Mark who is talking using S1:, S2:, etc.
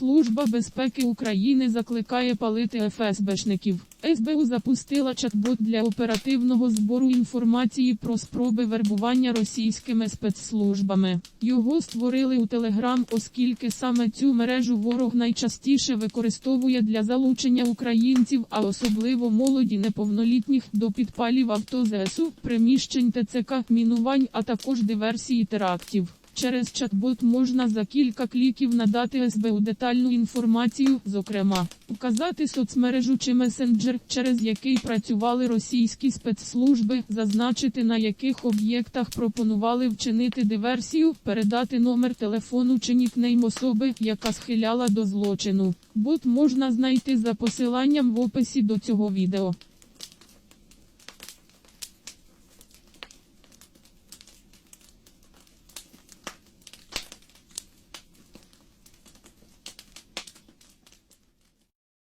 S1: Служба безпеки України закликає палити ФСБшників. СБУ запустила чат-бот для оперативного збору інформації про спроби вербування російськими спецслужбами. Його створили у Телеграм, оскільки саме цю мережу ворог найчастіше використовує для залучення українців, а особливо молоді неповнолітніх до підпалів авто ЗСУ, приміщень ТЦК, мінувань, а також диверсії терактів. Через чат-бот можна за кілька кліків надати СБУ детальну інформацію, зокрема, указати соцмережу чи месенджер, через який працювали російські спецслужби, зазначити на яких об'єктах пропонували вчинити диверсію, передати номер телефону чи нікнейм особи, яка схиляла до злочину. Бот можна знайти за посиланням в описі до цього відео.